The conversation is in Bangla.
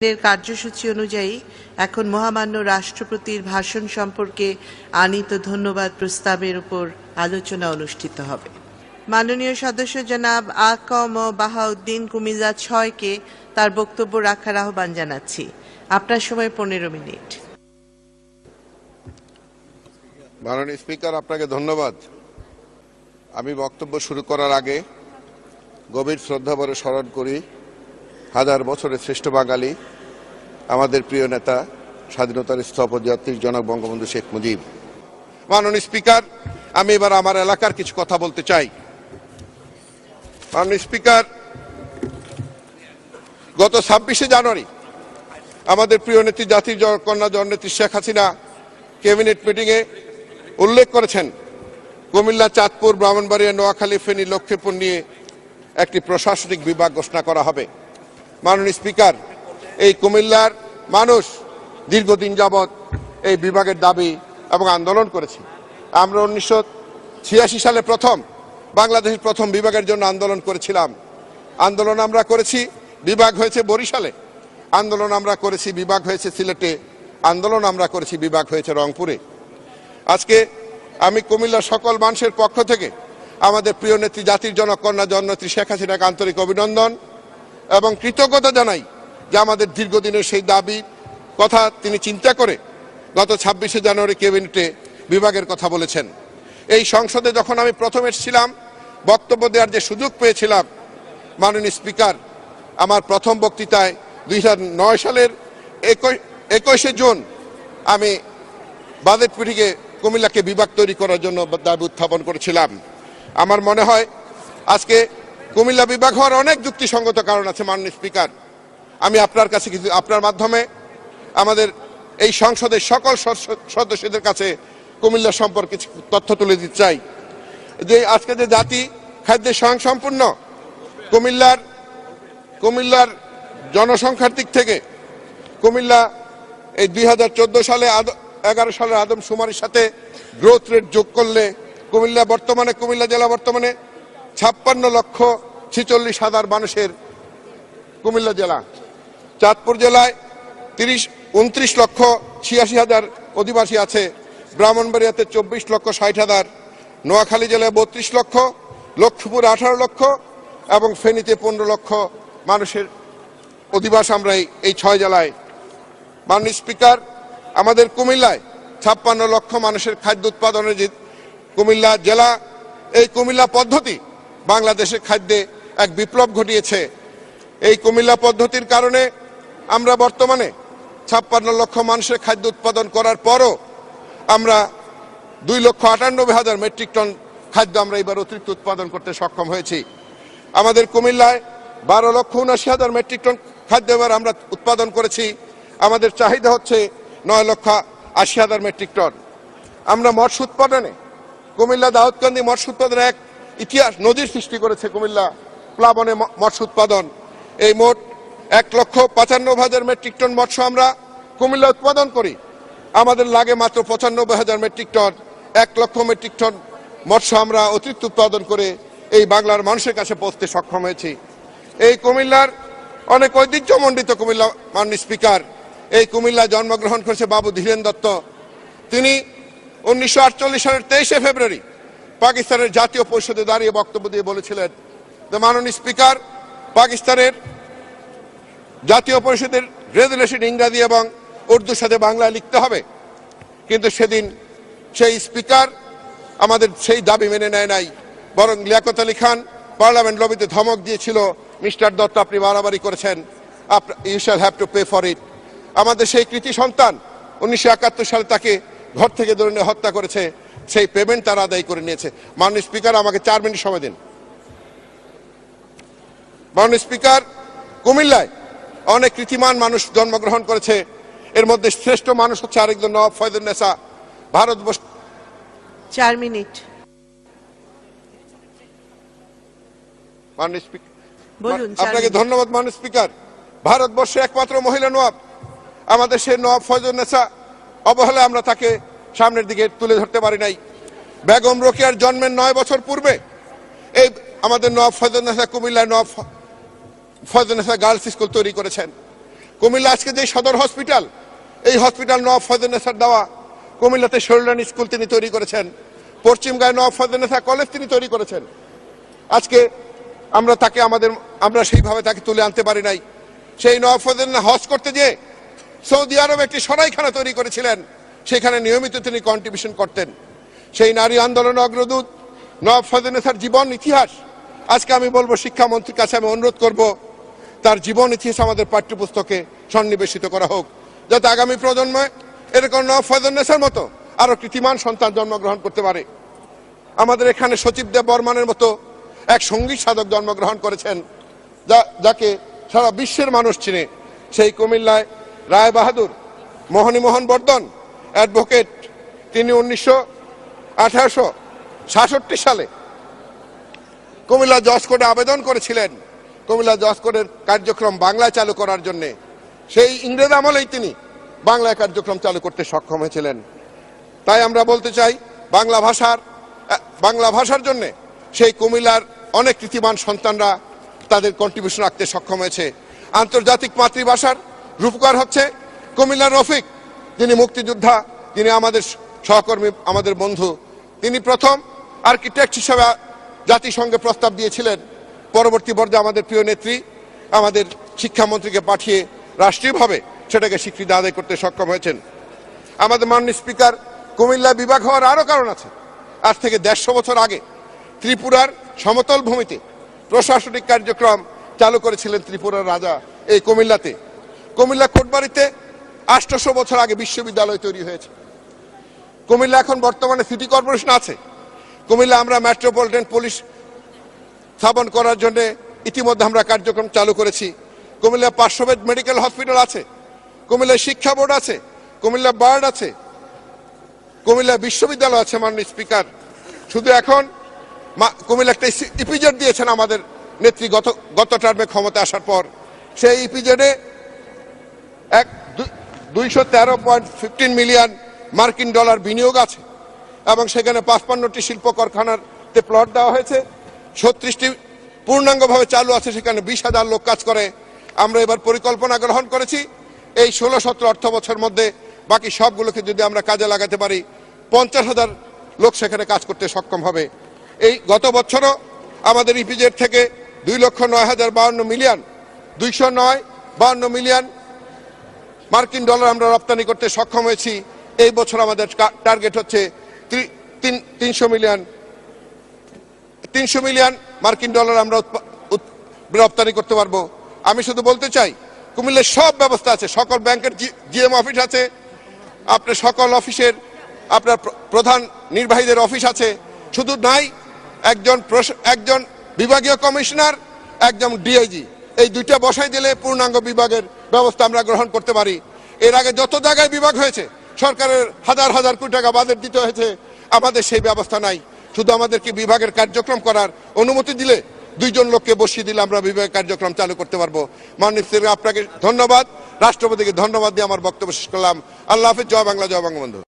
এর কার্যসূচি অনুযায়ী এখন মহামান্য রাষ্ট্রপতির ভাষণ সম্পর্কে আনিত ধন্যবাদ প্রস্তাবের উপর আলোচনা অনুষ্ঠিত হবে। মাননীয় সদস্য জনাব আ ক ম বাহাউদ্দিন কুমিল্লা ছয়কে তার বক্তব্য রাখার আহ্বান জানাচ্ছি। আপনার সময় পনেরো মিনিট। মাননীয় স্পিকার, আপনাকে ধন্যবাদ। আমি বক্তব্য শুরু করার আগে গভীর শ্রদ্ধাভরে স্মরণ করি হাজার বছরের শ্রেষ্ঠ বাঙালি, আমাদের প্রিয় নেতা, স্বাধীনতার স্থপতি জনক বঙ্গবন্ধু শেখ মুজিব। মাননীয় স্পিকার, আমি এবার আমার এলাকার কিছু কথা বলতে চাই। মাননীয় স্পিকার, গত ছাব্বিশে জানুয়ারি আমাদের প্রিয় নেত্রী, জাতির কন্যা জননেত্রী শেখ হাসিনা ক্যাবিনেট মিটিংয়ে উল্লেখ করেছেন কুমিল্লা, চাঁদপুর, ব্রাহ্মণবাড়িয়া, নোয়াখালী, ফেনী, লক্ষ্মীপুর নিয়ে একটি প্রশাসনিক বিভাগ ঘোষণা করা হবে। মাননীয় স্পিকার, এই কুমিল্লার মানুষ দীর্ঘদিন যাবৎ এই বিভাগের দাবি এবং আন্দোলন করেছি। আমরা উনিশশো ছিয়াশি সালে প্রথম, বাংলাদেশের প্রথম বিভাগের জন্য আন্দোলন করেছিলাম। আন্দোলন আমরা করেছি, বিভাগ হয়েছে বরিশালে। আন্দোলন আমরা করেছি, বিভাগ হয়েছে সিলেটে। আন্দোলন আমরা করেছি, বিভাগ হয়েছে রংপুরে। আজকে আমি কুমিল্লার সকল মানুষের পক্ষ থেকে আমাদের প্রিয় নেত্রী জাতির জনক কন্যা জননেত্রী শেখ হাসিনাকে আন্তরিক অভিনন্দন। এবং কৃতজ্ঞতা জানাই যে আমাদের দীর্ঘদিনের সেই দাবি কথা তিনি চিন্তা করে গত ছাব্বিশে জানুয়ারি ক্যাবিনেটে বিভাগের কথা বলেছেন। এই সংসদে যখন আমি প্রথম এসেছিলাম, বক্তব্য দেওয়ার যে সুযোগ পেয়েছিলাম, মাননীয় স্পিকার, আমার প্রথম বক্তৃতায় দুই হাজার নয় সালের একুশে জুন আমি বাজেট পিঠিকে কুমিল্লাকে বিভাগ তৈরি করার জন্য দাবি উত্থাপন করেছিলাম। আমার মনে হয় আজকে কুমিল্লা বিভাগ হওয়ার অনেক যুক্তিসঙ্গত কারণ আছে, মাননীয় স্পিকার। আমি আপনার কাছে কিছু আপনার মাধ্যমে আমাদের এই সংসদের সকল সদস্য- সদস্যদের কাছে কুমিল্লা সম্পর্কে কিছু তথ্য তুলে দিতে চাই। যে আজকে যে জাতি খাদ্যে স্বয়ংসম্পূর্ণ, কুমিল্লার কুমিল্লার জনসংখ্যার দিক থেকে কুমিল্লা এই দুই হাজার চোদ্দ সালে এগারো সালের আদমশুমারির সাথে গ্রোথ রেট যোগ করলে কুমিল্লা বর্তমানে কুমিল্লা জেলা বর্তমানে ছাপ্পান্ন লক্ষ ছিচল্লিশ হাজার মানুষের কুমিল্লা জেলা। চাঁদপুর জেলায় তিরিশ, উনত্রিশ লক্ষ ছিয়াশি হাজার অধিবাসী আছে। ব্রাহ্মণবাড়িয়াতে চব্বিশ লক্ষ ষাট হাজার, নোয়াখালী জেলায় বত্রিশ লক্ষ, লক্ষ্মীপুর আঠারো লক্ষ এবং ফেনীতে পনেরো লক্ষ মানুষের অধিবাস আমরা এই- ছয় জেলায়। মাননীয় স্পিকার, আমাদের কুমিল্লায় ছাপ্পান্ন লক্ষ মানুষের খাদ্য উৎপাদনের যে কুমিল্লা জেলা, এই কুমিল্লা পদ্ধতি বাংলাদেশের খাদ্যে এক বিপ্লব ঘটিয়েছে। এই কুমিল্লা পদ্ধতির কারণে আমরা বর্তমানে ছাপ্পান্ন লক্ষ মানুষের খাদ্য উৎপাদন করার পরও আমরা দুই লক্ষ আটানব্বই হাজার মেট্রিক টন খাদ্য আমরা এবার অতিরিক্ত উৎপাদন করতে সক্ষম হয়েছি। আমাদের কুমিল্লায় বারো লক্ষ উনাশি হাজার মেট্রিক টন খাদ্য এবার আমরা উৎপাদন করেছি। আমাদের চাহিদা হচ্ছে নয় লক্ষ আশি হাজার মেট্রিক টন। আমরা মৎস্য উৎপাদনে, কুমিল্লা দাউদকান্দি মৎস্য উৎপাদনে এক ইতিহাস নদীর সৃষ্টি করেছে কুমিল্লা। প্লাবনে মৎস্য উৎপাদন। এই মোট এক লক্ষ পঁচানব্বই হাজার মেট্রিক টন মৎস্য আমরা কুমিল্লা উৎপাদন করি। আমাদের লাগে মাত্র পঁচানব্বই হাজার মেট্রিক টন। এক লক্ষ মেট্রিক টন মৎস্য আমরা অতিরিক্ত উৎপাদন করে এই বাংলার মানুষের কাছে পৌঁছতে সক্ষম হয়েছি। এই কুমিল্লার অনেক ঐতিহ্যমণ্ডিত কুমিল্লা মাননীয় স্পিকার, এই কুমিল্লা জন্মগ্রহণ করেছে বাবু ধীরেন দত্ত। তিনি উনিশশো আটচল্লিশ সালের তেইশে ফেব্রুয়ারি পাকিস্তানের জাতীয় পরিষদে দাঁড়িয়ে বক্তব্য দিয়ে বলেছিলেন মাননীয় স্পিকার পাকিস্তানের জাতীয় পরিষদের রেজুলেশন ইংরাজি এবং উর্দুর সাথে বাংলায় লিখতে হবে। কিন্তু সেদিন সেই স্পিকার আমাদের সেই দাবি মেনে নেয় নাই। বরং লিয়াকত আলী খান পার্লামেন্ট লবিতে ধমক দিয়েছিল, মিস্টার দত্ত, আপনি বাড়াবাড়ি করেছেন। You shall have to pay for it আমাদের সেই কৃতি সন্তান উনিশশো একাত্তর সালে তাকে ঘর থেকে ধরে নিয়ে হত্যা করেছে। সেই পেমেন্ট তারা আদায় করে নিয়েছে। মাননীয় স্পিকার, আমাকে চার মিনিট সময় দিন। মাননীয় স্পিকার কুমিল্লায় অনেক কৃতিমান মানুষ জন্মগ্রহণ করেছে। এর মধ্যে শ্রেষ্ঠ মানুষ হচ্ছে আরেকজন নবাব ফয়দুন্নেসা ভারতবর্ষ চার মিনিট। মাননীয় স্পিকার আপনাকে ধন্যবাদ মাননীয় স্পিকার। ভারতবর্ষে একমাত্র মহিলা নবাব আমাদের সেই নবাব ফয়জুন্নেসা অবহেলা আমরা তাকে সামনের দিকে তুলে ধরতে পারি নাই। বেগম রোকেয়ার জন্মের নয় বছর পূর্বে এই আমাদের নবাব ফয়জুন্নেসা কুমিল্লায় নবাব ফয়জুন্নেসা গার্লস স্কুল তৈরি করেছেন। কুমিল্লা আজকে যে সদর হসপিটাল, এই হসপিটাল নওয়াব ফজনেসার দেওয়া। কুমিল্লাতে শরীরানি স্কুল তিনি তৈরি করেছেন। পশ্চিম গায়ে নওয়াব ফজনেসা কলেজ তিনি তৈরি করেছেন। আজকে আমরা তাকে আমাদের, আমরা সেইভাবে তাকে তুলে আনতে পারি নাই। সেই নওয়াব ফজলেনা হজ করতে যেয়ে সৌদি আরব একটি সরাইখানা তৈরি করেছিলেন। সেখানে নিয়মিত তিনি কন্ট্রিবিউশন করতেন। সেই নারী আন্দোলন অগ্রদূত নওয়াব ফজলেনার জীবন ইতিহাস। আজকে আমি বলব শিক্ষামন্ত্রীর কাছে আমি অনুরোধ করব তার জীবন ইতিহাস আমাদের পাঠ্যপুস্তকে সন্নিবেশিত করা হোক। যাতে আগামী প্রজন্মে এরকম ফজলেনার মতো আরও কৃতিমান সন্তান জন্মগ্রহণ করতে পারে। আমাদের এখানে সচিবদেব বর্মনের মতো এক সংগীত সাধক জন্মগ্রহণ করেছেন, যা, যাকে সারা বিশ্বের মানুষ চিনে। সেই কুমিল্লায় রায় বাহাদুর, মোহনী মোহন বর্ধন, অ্যাডভোকেট, তিনি উনিশশো আঠারোশো সাতষট্টি সালে কুমিল্লা জজ কোর্টে আবেদন করেছিলেন। কুমিল্লা জজ কোর্টের কার্যক্রম বাংলায় চালু করার জন্য। সেই ইংরেজ আমলেই তিনি বাংলায় কার্যক্রম চালু করতে সক্ষম হয়েছিলেন। তাই আমরা বলতে চাই, বাংলা ভাষার বাংলা ভাষার জন্য সেই কুমিল্লার অনেক কৃতিমান সন্তানরা তাদের কন্ট্রিবিউশন রাখতে সক্ষম হয়েছে। আন্তর্জাতিক মাতৃভাষার রূপকার হচ্ছে কুমিল্লার রফিক, যিনি মুক্তিযোদ্ধা, যিনি আমাদের সহকর্মী, আমাদের বন্ধু। তিনি প্রথম আর্কিটেক্ট হিসেবে জাতিসংঘে প্রস্তাব দিয়েছিলেন পরবর্তী পর্যায়ে আমাদের প্রিয় নেত্রী, আমাদের শিক্ষামন্ত্রীকে পাঠিয়ে রাষ্ট্রীয়ভাবে সেটাকে স্বীকৃতি আদায় করতে সক্ষম হয়েছেন। আমাদের মাননীয় স্পিকার, কুমিল্লা বিভাগ হওয়ার আরও কারণ আছে। আজ থেকে দেড়শো বছর আগে ত্রিপুরার সমতল ভূমিতে প্রশাসনিক কার্যক্রম চালু করেছিলেন ত্রিপুরার রাজা এই কুমিল্লাতে। কুমিল্লা কোটবাড়িতে আষ্টশো বছর আগে বিশ্ববিদ্যালয় তৈরি হয়েছে। কুমিল্লা এখন বর্তমানে সিটি কর্পোরেশন আছে। কুমিল্লা আমরা মেট্রোপলিটন পুলিশ স্থাপন করার জন্য ইতিমধ্যে আমরা কার্যক্রম চালু করেছি। কুমিল্লা পাঁচশো বেড মেডিকেল হসপিটাল আছে কুমিল্লা শিক্ষা বোর্ড আছে কুমিল্লা বার্ড আছে কুমিল্লা বিশ্ববিদ্যালয় আছে, মাননীয় স্পিকার। শুধু এখন কুমিল্লা একটা ইপিজেড দিয়েছেন আমাদের নেত্রী গত গত টার্মে ক্ষমতা আসার পর। সেই ইপিজেডে এক দুইশো তেরো পয়েন্ট ফিফটিন মিলিয়ন মার্কিন ডলার বিনিয়োগ আছে এবং সেখানে পাঁচপান্নটি শিল্প কারখানাতে প্লট দেওয়া হয়েছে। ছত্রিশটি পূর্ণাঙ্গভাবে চালু আছে, সেখানে বিশ হাজার লোক কাজ করে। আমরা এবার পরিকল্পনা গ্রহণ করেছি। এই ষোলো সতেরো অর্থ বছর মধ্যে বাকি সবগুলোকে যদি আমরা কাজে লাগাতে পারি, পঞ্চাশ হাজার লোক সেখানে কাজ করতে সক্ষম হবে। এই গত বছরও আমাদের ইপিজেড থেকে দুই লক্ষ নয় হাজার বাউন্ন মিলিয়ন, দুইশো নয় বাউন্ন মিলিয়ন মার্কিন ডলার আমরা রপ্তানি করতে সক্ষম হয়েছি। এই বছর আমাদের টার্গেট হচ্ছে তিনশো মিলিয়ন তিনশো মিলিয়ন মার্কিন ডলার আমরা রপ্তানি করতে পারব। আমি শুধু বলতে চাই কুমিল্লার সব ব্যবস্থা আছে, সকল ব্যাংকের জিএম অফিস আছে, আপনার সকল অফিসের, আপনার প্রধান নির্বাহীদের অফিস আছে। শুধু নাই, একজন একজন বিভাগীয় কমিশনার, একজন ডিআইজি। এই দুইটা বসাই দিলে পূর্ণাঙ্গ বিভাগের ব্যবস্থা আমরা গ্রহণ করতে পারি। এর আগে যত জায়গায় বিভাগ হয়েছে, সরকারের হাজার হাজার কোটি টাকা বাজেট দিতে হয়েছে, আমাদের সেই ব্যবস্থা নাই। শুধু আমাদেরকে বিভাগের কার্যক্রম করার অনুমতি দিলে দুইজন লোককে বসিয়ে দিলে আমরা বিভাগের কার্যক্রম চালু করতে পারব। মাননীয় আপনাকে ধন্যবাদ। রাষ্ট্রপতিকে ধন্যবাদ দিয়ে আমার বক্তব্য শেষ করলাম। আল্লাহ হাফিজ, জয় বাংলা, জয় বঙ্গবন্ধু।